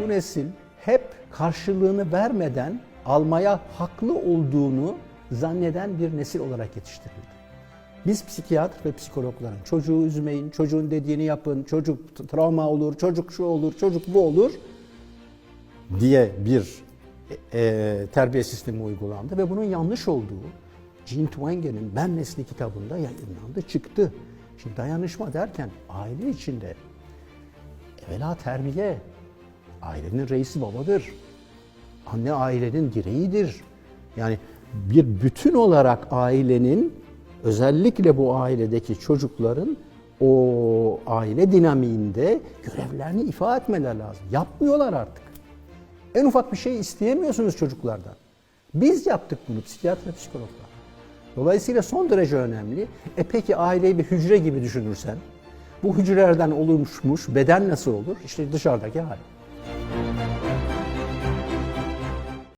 bu nesil hep karşılığını vermeden almaya haklı olduğunu zanneden bir nesil olarak yetiştirildi. Biz psikiyatr ve psikologların çocuğu üzmeyin, çocuğun dediğini yapın, çocuk travma olur, çocuk şu olur, çocuk bu olur diye bir e, terbiye sistemi uygulandı ve bunun yanlış olduğu Jean Twenge'nin Ben Nesli kitabında yayınlandı, çıktı. Şimdi dayanışma derken aile içinde evvela terbiye, ailenin reisi babadır. Anne ailenin direğidir. Yani bir bütün olarak ailenin özellikle bu ailedeki çocukların o aile dinamiğinde görevlerini ifade etmeler lazım. Yapmıyorlar artık. En ufak bir şey isteyemiyorsunuz çocuklardan. Biz yaptık bunu psikiyatr psikologlar. Dolayısıyla son derece önemli. E peki aileyi bir hücre gibi düşünürsen, bu hücrelerden oluşmuş beden nasıl olur? İşte dışarıdaki hali.